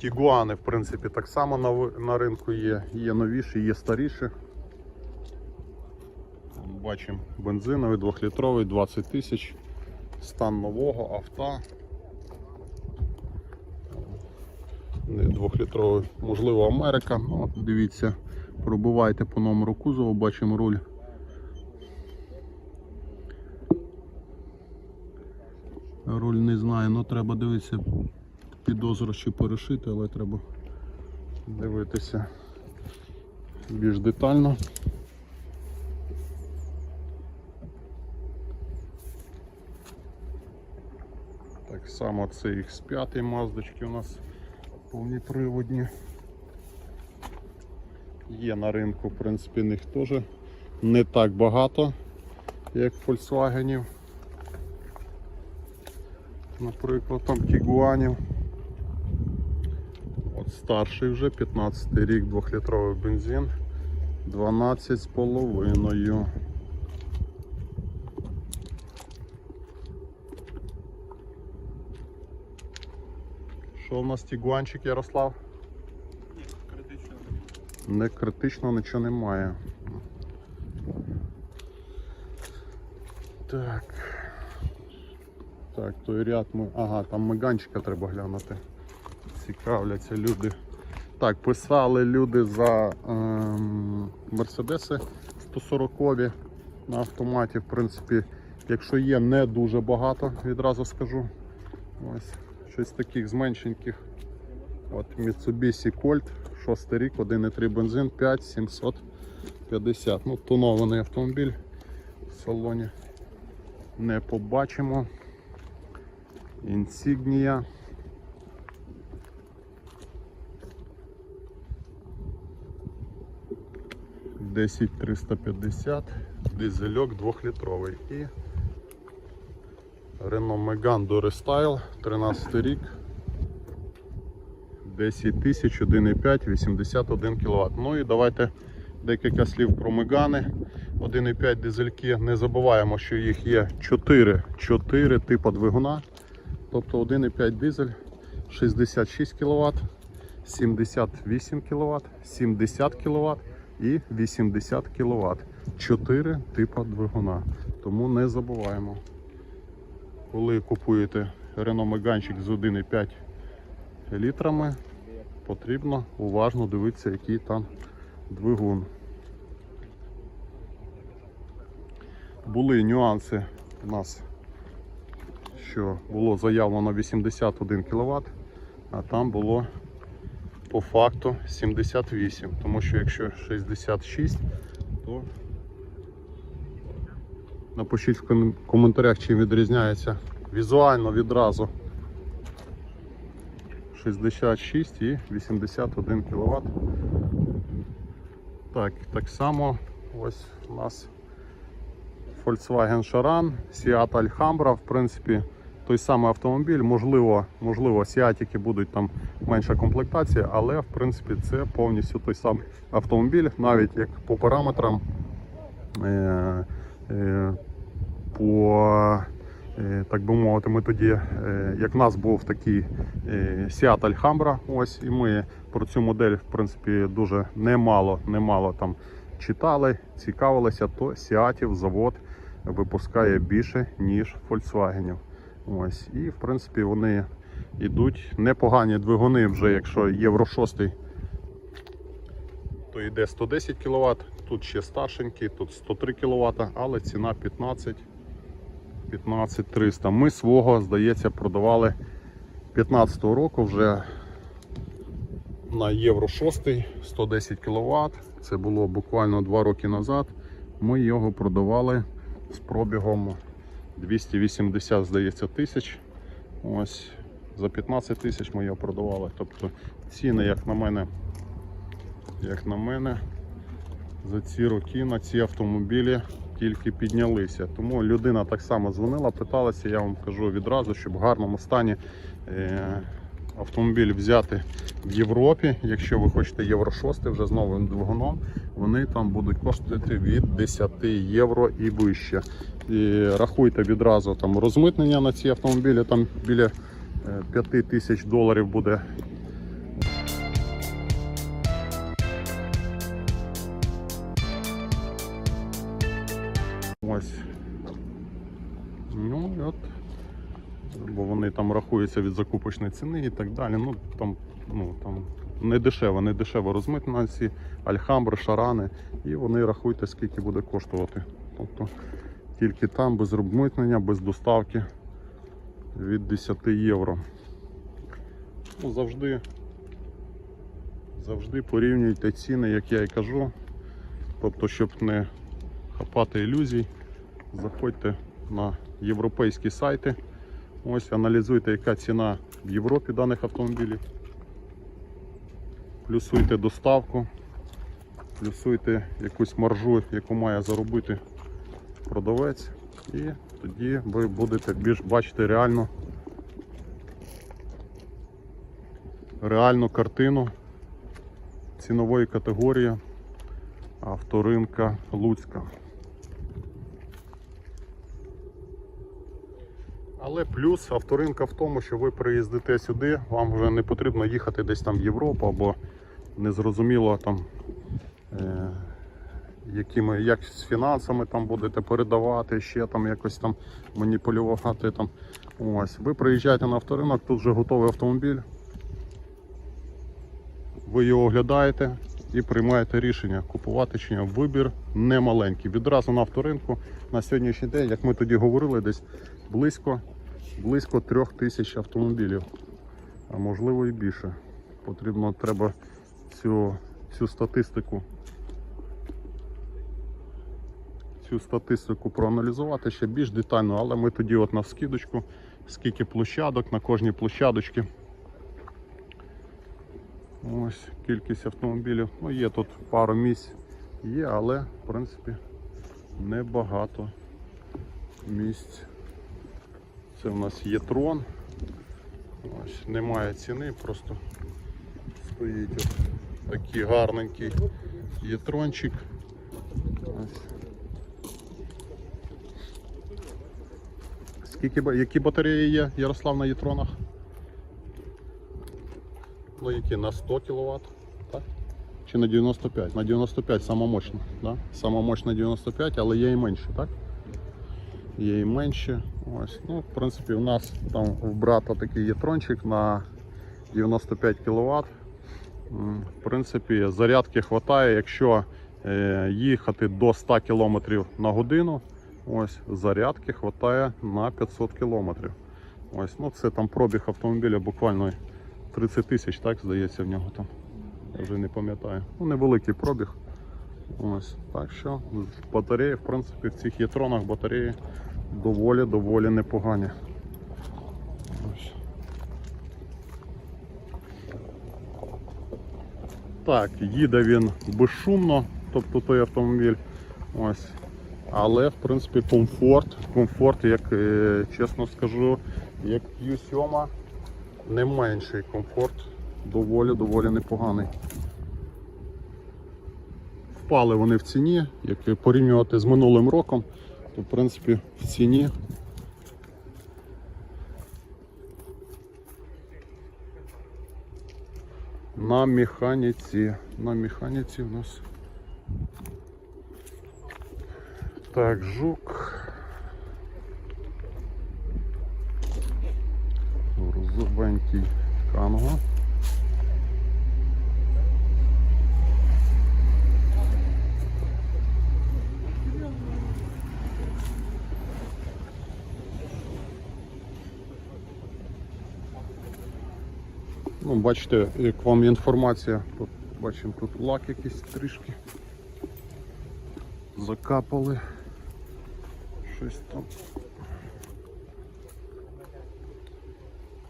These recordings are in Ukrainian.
Тігуани, в принципі, так само на, на ринку є. Є новіші, є старіші. Бачимо бензиновий, 2-літровий, 20 тисяч. Стан нового авто. Не 2-літровий, можливо, Америка. Ну, От, дивіться, пробивайте по номеру кузова, бачимо руль. Руль не знаю, ну треба дивитися. Підозру, що перешити, але треба дивитися більш детально. Так само це X5 маздочки у нас повніприводні. Є на ринку, в принципі, них теж не так багато, як Volkswagen. Наприклад, там Тігуанів. Старший вже 15 рік, 2-літровий бензин, 12 з половиною. Що у нас Тігуанчик Ярослав? Ні, Критично. Не критично нічого немає. Так. Так, той ряд ми. Ага, там миганчика треба глянути. Цікавляться люди. Так, писали люди за ем, Мерседеси 140 на автоматі. В принципі, якщо є не дуже багато, відразу скажу. Ось щось таких зменшеньких. От Mitsubishi Colt, 6 рік, 1,3 бензин, 5750. Ну, тонований автомобіль в салоні. Не побачимо. Інсігнія. Десять триста п'ятдесят, дизельок двохлітровий і Renault Megane до Restyle, 13 рік, 10 тисяч, 1,5, 81 кВт. Ну і давайте декілька слів про Мегани. 1,5 дизельки. Не забуваємо, що їх є 4, 4 типу двигуна. Тобто 1,5 дизель 66 кВт, 78 кВт, 70 кВт і 80 кВт. 4 типу двигуна. Тому не забуваємо. Коли купуєте Renault Megane з 1,5 літрами, потрібно уважно дивитися, який там двигун. Були нюанси у нас, що було заявлено 81 кВт, а там було по факту 78, тому що якщо 66, то напишіть в коментарях, чим відрізняється візуально відразу 66 і 81 кВт. Так, так само ось у нас Volkswagen Charan, Seat Alhambra, в принципі, той самий автомобіль, можливо, можливо, сіатики будуть там менша комплектація, але в принципі це повністю той самий автомобіль, навіть як по параметрам, е, е, по Е, так би мовити, ми тоді, е, як в нас був такий е, Seat Alhambra, ось, і ми про цю модель, в принципі, дуже немало, немало там читали, цікавилися, то Seatів завод випускає більше, ніж Volkswagen. Ось. І в принципі вони йдуть непогані двигуни, вже якщо Євро 6, то йде 110 кВт, тут ще старшенький, тут 103 кВт, але ціна 15 15300. Ми свого, здається, продавали 15-го року вже на Євро 6 110 кВт. Це було буквально 2 роки назад. Ми його продавали з пробігом 280, здається, тисяч. Ось за 15 тисяч ми його продавали. Тобто ціни, як на мене, як на мене, за ці роки на ці автомобілі тільки піднялися. Тому людина так само дзвонила, питалася, я вам кажу відразу, щоб в гарному стані е, автомобіль взяти в Європі. Якщо ви хочете Євро 6 вже з новим двигуном, вони там будуть коштувати від 10 євро і вище. І рахуйте відразу там розмитнення на ці автомобілі, там біля 5 тисяч доларів буде вони від закупочної ціни і так далі. Ну там, ну, там не дешево, не дешево розмитнені ці альхамбри, шарани. І вони рахуйте, скільки буде коштувати. Тобто тільки там без розмитнення, без доставки від 10 євро. Ну, завжди, завжди порівнюйте ціни, як я і кажу. Тобто, щоб не хапати ілюзій, заходьте на європейські сайти. Ось аналізуйте, яка ціна в Європі даних автомобілів. Плюсуйте доставку, плюсуйте якусь маржу, яку має заробити продавець, і тоді ви будете більш бачити реальну, реальну картину цінової категорії авторинка Луцька. Але плюс авторинка в тому, що ви приїздите сюди, вам вже не потрібно їхати десь там в Європу або незрозуміло там, е, якими, як з фінансами там будете передавати, ще там якось там маніпулювати. Там. Ось. Ви приїжджаєте на авторинок, тут вже готовий автомобіль. Ви його оглядаєте і приймаєте рішення, купувати чи ні. Вибір не маленький. Відразу на авторинку на сьогоднішній день, як ми тоді говорили, десь близько, близько трьох тисяч автомобілів, а можливо і більше. Потрібно треба цю, цю статистику. Цю статистику проаналізувати ще більш детально, але ми тоді от на скидочку, скільки площадок на кожній площадочці. Ось кількість автомобілів. Ну, є тут пару місць, є, але в принципі небагато місць. Це в нас є трон. Ось, немає ціни, просто стоїть от такий гарненький єтрончик. Ось. Скільки, які батареї є, Ярослав, на єтронах? Ну, які на 100 кВт, так? Чи на 95? На 95 сама мощна, да? Сама 95, але є і менше, так? Є і менше. Ось. Ну, в принципі, у нас там в брата такий є трончик на 95 кВт. В принципі, зарядки вистачає, якщо е, їхати до 100 км на годину, ось зарядки вистачає на 500 км. Ось, ну це там пробіг автомобіля буквально 30 тисяч, так здається, в нього там. Я вже не пам'ятаю. Ну, невеликий пробіг. Ось. Так що батареї, в принципі, в цих єтронах батареї доволі-доволі непогані. Так, їде він безшумно, тобто той автомобіль. Ось. Але в принципі комфорт, комфорт, як е, чесно скажу, як Q7 не менший комфорт, доволі-доволі непоганий. Впали вони в ціні, як порівнювати з минулим роком, то в принципі в ціні. На механіці. На механіці у нас. Так, жук. Розовенький канго. Ну, бачите, як вам інформація, тут бачимо тут лак якийсь трішки. Закапали. Щось там.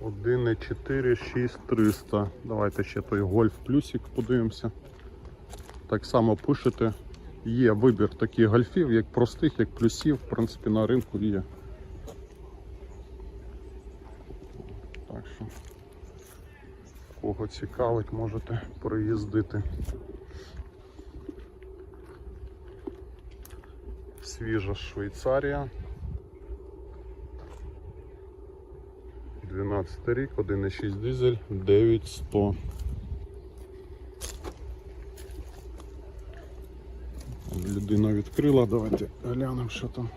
1,4, 6300. Давайте ще той гольф плюсик подивимося. Так само пишете. Є вибір таких гольфів, як простих, як плюсів, в принципі, на ринку є. Так що, кого цікавить, можете приїздити. Свіжа Швейцарія. 12 рік, 1,6 дизель, 9100. Людина відкрила, давайте глянемо, що там.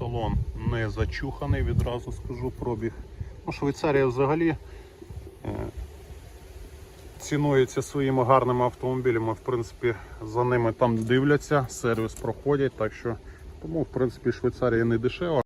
Салон не зачуханий, відразу скажу пробіг. Ну, Швейцарія взагалі е, цінується своїми гарними автомобілями. В принципі, за ними там дивляться, сервіс проходять, так що тому, в принципі, Швейцарія не дешева.